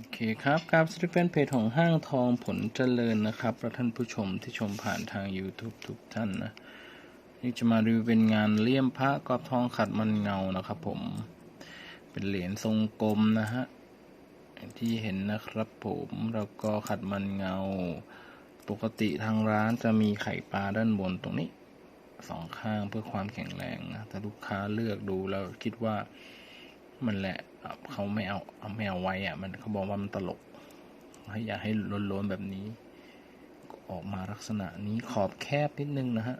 โอเคครับกราบสตรีทแฟนเพจของห้างทองผลเจริญนะครับและท่านผู้ชมที่ชมผ่านทาง YouTube ทุกท่านนะ นี่จะมารีวิวเป็นงานเลี่ยมพระกรอบทองขัดมันเงานะครับผม เป็นเหรียญทรงกลมนะฮะที่เห็นนะครับผมแล้วก็ขัดมันเงา ปกติทางร้านจะมีไข่ปลาด้านบนตรงนี้สองข้างเพื่อความแข็งแรงนะแต่ลูกค้าเลือกดูแล้วคิดว่า มันแหละเขาไม่เอาเอาไม่เอาไว้อะมันเขาบอกว่ามันตลกให้อยากให้ล้นๆแบบนี้ ออกมาลักษณะนี้ขอบแคบนิดนึงนะฮะ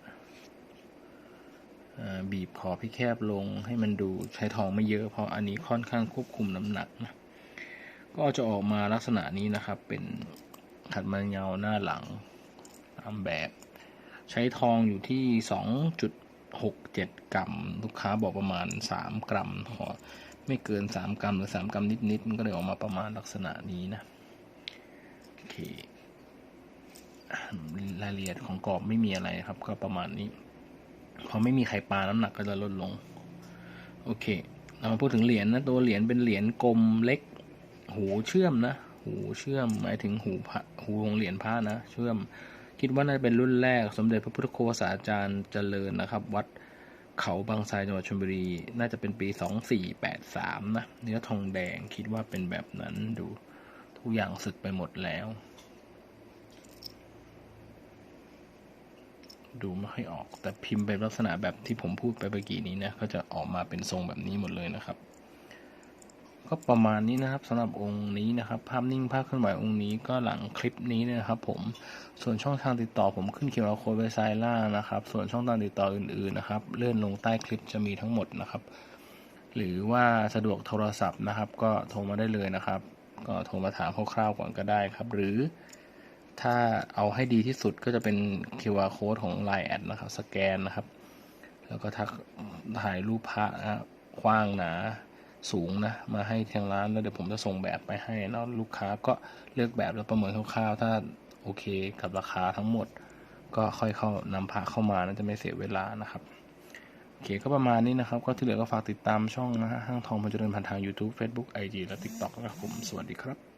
บีบขอบให้แคบลงให้มันดูใช้ทองไม่เยอะเพราะอันนี้ค่อนข้างควบคุมน้ำหนักนะก็จะออกมาลักษณะนี้นะครับ เป็นขัดมันเงาหน้าหลังตามแบบ ใช้ทองอยู่ที่ 2.67 กรัม ลูกค้าบอกประมาณ 3 กรัมขอไม่เกิน 3 กรัมหรือ 3 กรัมนิดๆมันก็เลยออกมาประมาณลักษณะนี้นะโอเครายละเอียดของกรอบไม่มีอะไรครับ ก็ประมาณนี้พอไม่มีไข่ปลาน้ำหนักก็จะลดลง โอเค เรามาพูดถึงเหรียญนะตัวเหรียญเป็นเหรียญกลมเล็ก หูเชื่อมนะ หูเชื่อมหมายถึงหูพระหูของเหรียญพระนะ เชื่อม คิดว่าน่าจะเป็นรุ่นแรกสมเด็จพระพุทธโฆษาจารย์เจริญนะครับ วัดเขาบางไทรจังหวัดชลบุรี น่าจะเป็นปี 2483 นะ เนื้อทองแดงคิดว่าเป็นแบบนั้นดูทุกอย่างสึกไปหมดแล้ว ดูไม่ค่อยออกแต่พิมพ์เป็นลักษณะแบบที่ผมพูดไปเมื่อกี้นี้นะ ก็จะออกมาเป็นทรงแบบนี้หมดเลยนะครับ ก็ประมาณนี้นะครับสำหรับองค์นี้นะครับ ภาพนิ่งภาพเคลื่อนไหวองค์นี้ก็หลังคลิปนี้นะครับผมส่วนช่องทางติดต่อผมขึ้นเคียร์โค้ดไว้ซ้ายล่างนะครับ ส่วนช่องทางติดต่ออื่นๆนะครับ เลื่อนลงใต้คลิปจะมีทั้งหมดนะครับ หรือว่าสะดวกโทรศัพท์นะครับ ก็โทรมาได้เลยนะครับ ก็โทรมาถามคร่าวๆก่อนก็ได้ครับ หรือถ้าเอาให้ดีที่สุดก็จะเป็น QR code ของ Line แอดนะครับ สแกนนะครับ แล้วก็ทักถ่ายรูปพระนะกว้างหนา สูงนะมาให้ทางร้านแล้วเดี๋ยวผมจะส่งแบบไปให้แล้วลูกค้าก็เลือกแบบแล้วประเมินคร่าวๆ ถ้าโอเคกับราคาทั้งหมด ก็ค่อยเข้านำพระเข้ามานะจะไม่เสียเวลานะครับโอเคก็ประมาณนี้นะครับ ก็ที่เหลือก็ฝากติดตามช่องนะฮะห้างทองพันเจริญผ่านทาง YouTube Facebook IG และ TikTok นะครับผมสวัสดีครับ